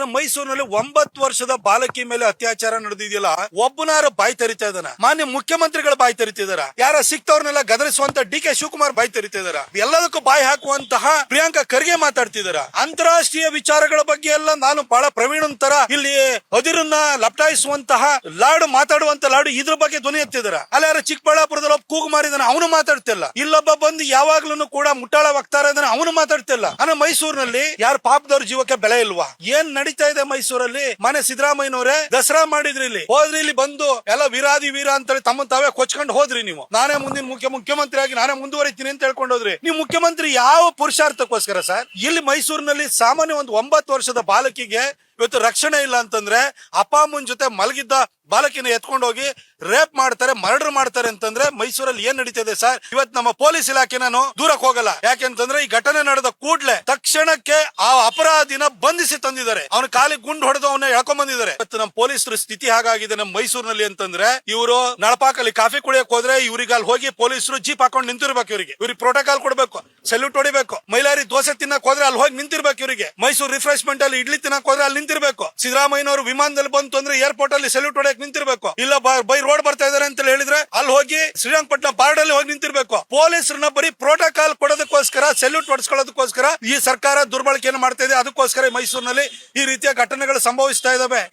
ಆದ್ರೆ ಮೈಸೂರಿನಲ್ಲಿ ಒಂಬತ್ತು ವರ್ಷದ ಬಾಲಕಿ ಮೇಲೆ ಅತ್ಯಾಚಾರ ನಡೆದಿದೆಯಲ್ಲ, ಒಬ್ಬನಾರ ಬಾಯಿ ತೆರಿತಾ ಇದ್ದಾನ. ಮಾನ್ಯ ಮುಖ್ಯಮಂತ್ರಿಗಳ ಬಾಯಿ ತೆರಿತಿದಾರ ಯಾರ ಸಿಕ್ತವ್ರನ್ನೆಲ್ಲ ಗದರಿಸುವಂತ ಡಿ ಕೆ ಶಿವಕುಮಾರ್ ಬಾಯಿ ತೆರಿತಿದಾರ ಎಲ್ಲದಕ್ಕೂ ಬಾಯಿ ಹಾಕುವಂತಹ ಪ್ರಿಯಾಂಕಾ ಖರ್ಗೆ ಮಾತಾಡ್ತಿದಾರ ಅಂತಾರಾಷ್ಟ್ರೀಯ ವಿಚಾರಗಳ ಬಗ್ಗೆ ಎಲ್ಲ ನಾನು ಬಹಳ ಪ್ರವೀಣನ್ ತರ ಇಲ್ಲಿ ಅದಿರನ್ನ ಲಪ್ಟಾಯಿಸುವಂತಹ ಲಾಡು ಮಾತಾಡುವಂತ ಲಾಡು ಇದ್ರ ಬಗ್ಗೆ ಧ್ವನಿ ಎತ್ತಿದಾರ ಅಲ್ಲ ಯಾರ ಚಿಕ್ಕಬಳ್ಳಾಪುರದಲ್ಲಿ ಒಬ್ಬ ಕೂಗು ಮಾರಿದಾನ, ಅವನು ಮಾತಾಡ್ತಿಲ್ಲ ಇಲ್ಲೊಬ್ಬ ಬಂದು ಯಾವಾಗ್ಲೂ ಕೂಡ ಮುಟ್ಟಾಳ ವಕ್ತಾರ ಅವನು ಮಾತಾಡ್ತಿಲ್ಲ ಅನ್ನ ಮೈಸೂರಿನಲ್ಲಿ ಯಾರ ಪಾಪದವ್ರ ಜೀವಕ್ಕೆ ಬೆಲೆ ಇಲ್ವಾ? ಏನ್ ನಡೀತಾ ಇದೆ ಮೈಸೂರಲ್ಲಿ. ಮನೆ ಸಿದ್ದರಾಮಯ್ಯನವರೇ, ದಸರಾ ಮಾಡಿದ್ರಿ ಇಲ್ಲಿ. ಹೋದ್ರಿ ಇಲ್ಲಿ ಬಂದು, ಎಲ್ಲ ವಿರಾದಿ ವೀರ ಅಂತ ಹೇಳಿ ತಮ್ಮ ತಾವೇ ಕೊಚ್ಕೊಂಡು ಹೋದ್ರಿ ನೀವು. ನಾನೇ ಮುಂದಿನ ಮುಖ್ಯ ಮುಖ್ಯಮಂತ್ರಿ ಆಗಿ ನಾನೇ ಮುಂದುವರಿತೀನಿ ಅಂತ ಹೇಳ್ಕೊಂಡು ಹೋದ್ರಿ. ನೀವು ಮುಖ್ಯಮಂತ್ರಿ ಯಾವ ಪುರುಷಾರ್ಥಕ್ಕೋಸ್ಕರ ಸರ್? ಇಲ್ಲಿ ಮೈಸೂರಿನಲ್ಲಿ ಸಾಮಾನ್ಯ ಒಂದು ಒಂಬತ್ತು ವರ್ಷದ ಬಾಲಕಿಗೆ ಇವತ್ತು ರಕ್ಷಣೆ ಇಲ್ಲ ಅಂತಂದ್ರೆ ಅಪ್ಪ ಅಮ್ಮನ ಜೊತೆ ಮಲಗಿದ್ದ ಬಾಲಕಿನ ಎತ್ಕೊಂಡು ಹೋಗಿ ರೇಪ್ ಮಾಡ್ತಾರೆ, ಮರ್ಡರ್ ಮಾಡ್ತಾರೆ ಅಂತಂದ್ರೆ ಮೈಸೂರಲ್ಲಿ ಏನ್ ನಡೀತಿದೆ ಸರ್? ಇವತ್ತು ನಮ್ಮ ಪೊಲೀಸ್ ಇಲಾಖೆ ನಾನು ದೂರಕ್ಕೆ ಹೋಗಲ್ಲ. ಯಾಕೆಂತಂದ್ರೆ ಈ ಘಟನೆ ನಡೆದ ಕೂಡ್ಲೆ ತಕ್ಷಣಕ್ಕೆ ಆ ಅಪರಾಧಿನ ಬಂಧಿಸಿ ತಂದಿದ್ದಾರೆ. ಅವನ ಕಾಲಿಗೆ ಗುಂಡು ಹೊಡೆದು ಅವನ್ನ ಎಳ್ಕೊಂಡ್ ಬಂದಿದ್ದಾರೆ. ಇವತ್ತು ನಮ್ಮ ಪೊಲೀಸರ ಸ್ಥಿತಿ ಹಾಗಾಗಿದೆ ನಮ್ಮ ಮೈಸೂರಿನಲ್ಲಿ ಅಂತಂದ್ರೆ ಇವರು ನಳಪಾಕಲ್ಲಿ ಕಾಫಿ ಕುಡಿಯಕ್ ಹೋದ್ರೆ ಇವ್ರಿಗೆ ಅಲ್ಲಿ ಹೋಗಿ ಪೊಲೀಸರು ಜೀಪ್ ಹಾಕೊಂಡು ನಿಂತಿರ್ಬೇಕು ಇವರಿಗೆ. ಇವ್ರಿಗೆ ಪ್ರೋಟೋಕಾಲ್ ಕೊಡ್ಬೇಕು ಸೆಲ್ಯೂಟ್ ಹೊಡಿಬೇಕು. ಮೈಲಾರಿ ದೋಸೆ ತಿನ್ನಕ್ ಹೋದ್ರೆ ಅಲ್ಲಿ ಹೋಗಿ ನಿಂತಿರ್ಬೇಕು ಇವರಿಗೆ. ಮೈಸೂರು ರಿಫ್ರೆಶ್ಮೆಂಟ್ ಅಲ್ಲಿ ಇಡ್ಲಿ ತಿನ್ನಕ್ ಹೋದ್ರೆ ಅಲ್ಲಿ ನಿಂತಿರ್ಬೇಕು. ಸಿದ್ದರಾಮಯ್ಯನವರು ವಿಮಾನದಲ್ಲಿ ಬಂತು ಅಂದ್ರೆ ಏರ್ಪೋರ್ಟ್ ಅಲ್ಲಿ ಸೆಲ್ಯೂಟ್ ಹೊಡೆಯಕ್ ನಿಂತಿರ್ಬೇಕು. ಇಲ್ಲ, ಬ- ರೋಡ್ ಬರ್ತಾ ಇದಾರೆ ಅಂತ ಹೇಳಿದ್ರೆ ಅಲ್ಲಿ ಹೋಗಿ ಶ್ರೀರಂಗಪಟ್ಟಣ ಬಾರ್ಡ್ ಅಲ್ಲಿ ಹೋಗಿ ನಿಂತಿರ್ಬೇಕು. ಪೊಲೀಸರನ್ನ ಬರೀ ಪ್ರೋಟೋಕಾಲ್ ಕೊಡೋದಕ್ಕೋಸ್ಕರ ಸೆಲ್ಯೂಟ್ ಹೊಡಿಸ್ಕೊಳ್ಳೋದಕ್ಕೋಸ್ಕರ ಈ ಸರ್ಕಾರ ದುರ್ಬಳಕೆಯನ್ನು ಮಾಡ್ತಾ ಇದೆ. ಅದಕ್ಕೋಸ್ಕರ ಮೈಸೂರಿನಲ್ಲಿ ಈ ರೀತಿಯ ಘಟನೆಗಳು ಸಂಭವಿಸ್ತಾ ಇದಾವೆ.